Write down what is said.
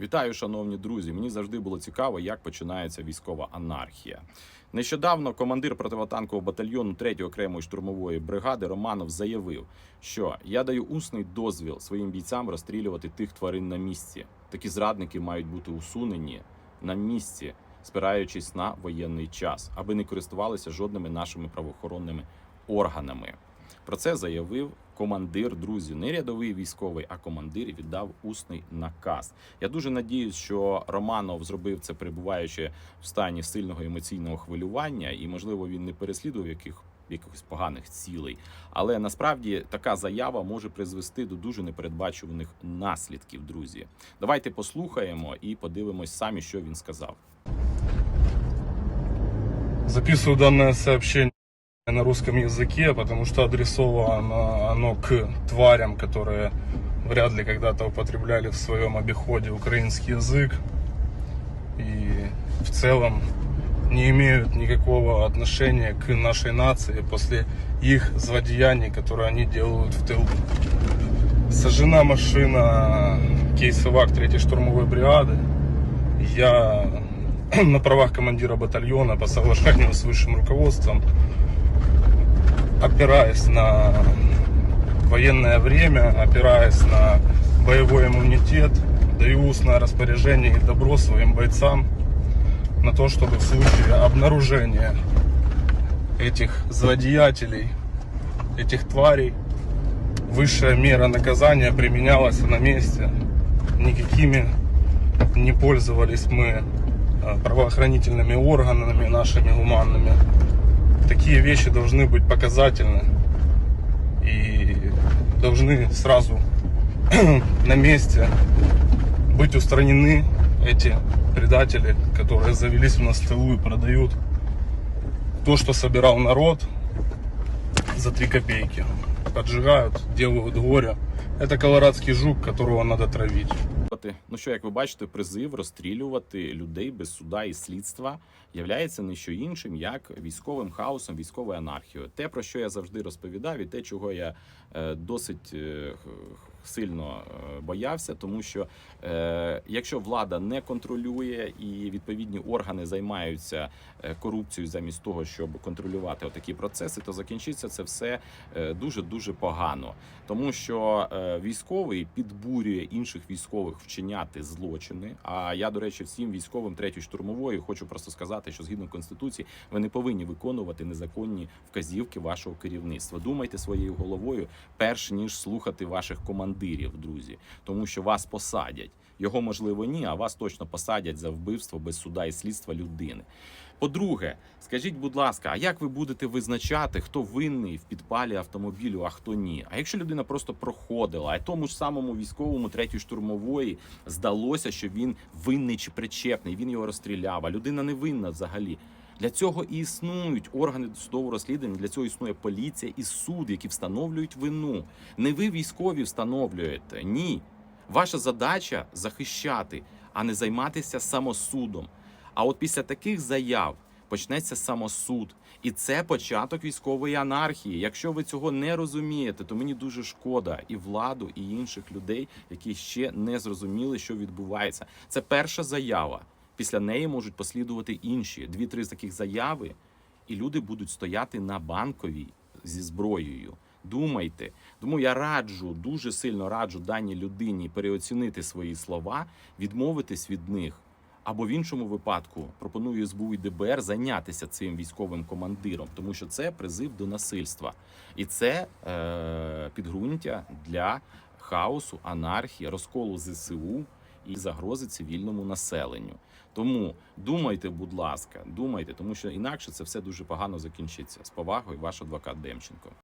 Вітаю, шановні друзі. Мені завжди було цікаво, як починається військова анархія. Нещодавно командир противотанкового батальйону 3-ї окремої штурмової бригади Романов заявив, що я даю усний дозвіл своїм бійцям розстрілювати тих тварин на місці. Такі зрадники мають бути усунені на місці, спираючись на воєнний час, аби не користувалися жодними нашими правоохоронними органами. Про це заявив командир, друзі, не рядовий військовий, а командир віддав усний наказ. Я дуже надіюсь, що Романов зробив це, перебуваючи в стані сильного емоційного хвилювання, і можливо він не переслідував яких. Якихось поганих цілей, але насправді така заява може призвести до дуже непередбачуваних наслідків. Друзі, давайте послухаємо і подивимось самі, що він сказав. Записываю данное сообщение на русском языке, потому что адресовано оно к тварям, которые вряд ли когда-то употребляли в своем обиходе украинский язык и в целом не имеют никакого отношения к нашей нации после их злодеяний, которые они делают в тылу. Сожжена машина кейсовак 3-й штурмовой бригады. Я на правах командира батальона по соглашению с высшим руководством, опираясь на военное время, опираясь на боевой иммунитет, даю устное распоряжение и добро своим бойцам на то, чтобы в случае обнаружения этих злодеятелей, этих тварей, высшая мера наказания применялась на месте. Никакими не пользовались мы э, правоохранительными органами нашими гуманными. Такие вещи должны быть показательны и должны сразу на месте быть устранены эти предатели, которые завелись у нас в тылу и продают то, что собирал народ за 3 копейки. Поджигают, делают горе. Это колорадский жук, которого надо травить. Ну що, як ви бачите, призив розстрілювати людей без суда і слідства являється не що іншим, як військовим хаосом, військовою анархією. Те, про що я завжди розповідав, і те, чого я е, досить е, сильно е, боявся, тому що е, якщо влада не контролює і відповідні органи займаються е, корупцією замість того, щоб контролювати отакі процеси, то закінчиться це все дуже дуже погано, тому що військовий підбурює інших військових вчиняти злочини. А я, до речі, всім військовим третьої штурмової хочу просто сказати, що згідно конституції ви не повинні виконувати незаконні вказівки вашого керівництва. Думайте своєю головою, перш ніж слухати ваших командирів, друзі, тому що вас посадять. Його можливо ні, а вас точно посадять за вбивство без суда і слідства людини. По-друге, скажіть, будь ласка, а як ви будете визначати, хто винний в підпалі автомобілю, а хто ні? А якщо людина просто проходила, а тому ж самому військовому третьої штурмової здалося, що він винний чи причепний, він його розстріляв, а людина не винна взагалі. Для цього і існують органи судового розслідування. Для цього існує поліція і суд, які встановлюють вину. Не ви військові встановлюєте. Ні. Ваша задача захищати, а не займатися самосудом. А от після таких заяв почнеться самосуд, і це початок військової анархії. Якщо ви цього не розумієте, то мені дуже шкода і владу, і інших людей, які ще не зрозуміли, що відбувається. Це перша заява. Після неї можуть послідувати інші дві-три таких заяви, і люди будуть стояти на банковій зі зброєю. Думайте, тому я раджу, дуже сильно раджу даній людині переоцінити свої слова, відмовитись від них. Або в іншому випадку пропоную СБУ і ДБР зайнятися цим військовим командиром, тому що це призив до насильства, і це е, підґрунтя для хаосу, анархії, розколу ЗСУ і загрози цивільному населенню. Тому думайте, будь ласка, думайте, тому що інакше це все дуже погано закінчиться. З повагою, ваш адвокат Демченко.